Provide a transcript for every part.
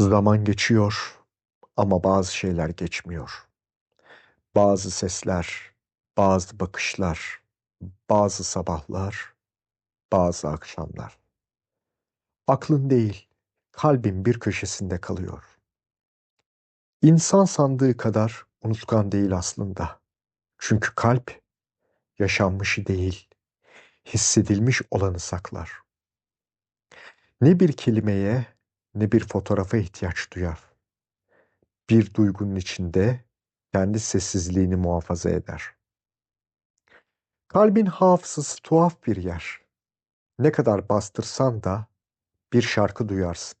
Zaman geçiyor ama bazı şeyler geçmiyor. Bazı sesler, bazı bakışlar, bazı sabahlar, bazı akşamlar. Aklın değil, kalbin bir köşesinde kalıyor. İnsan sandığı kadar unutkan değil aslında. Çünkü kalp yaşanmışı değil, hissedilmiş olanı saklar. Ne bir kelimeye ne bir fotoğrafa ihtiyaç duyar. Bir duygunun içinde kendi sessizliğini muhafaza eder. Kalbin hafızası tuhaf bir yer. Ne kadar bastırsan da bir şarkı duyarsın.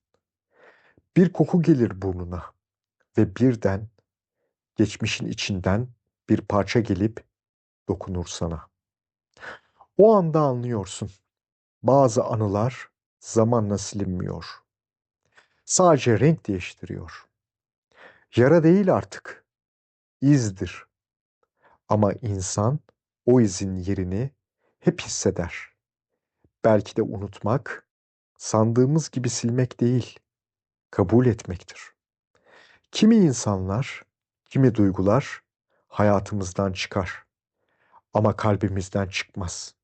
Bir koku gelir burnuna ve birden geçmişin içinden bir parça gelip dokunur sana. O anda anlıyorsun. Bazı anılar zamanla silinmiyor. Sadece renk değiştiriyor. Yara değil artık. izdir. Ama insan o izin yerini hep hisseder. Belki de unutmak sandığımız gibi silmek değil, kabul etmektir. Kimi insanlar, kimi duygular hayatımızdan çıkar ama kalbimizden çıkmaz.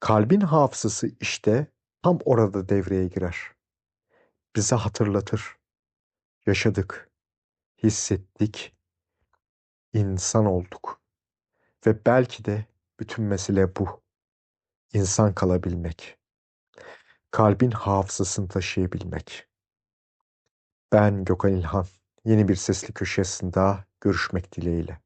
Kalbin hafızası işte tam orada devreye girer. Bize hatırlatır. Yaşadık, hissettik, insan olduk. Ve belki de bütün mesele bu. İnsan kalabilmek. Kalbin hafızasını taşıyabilmek. Ben Gökhan İlhan. Yeni bir sesli köşesinde görüşmek dileğiyle.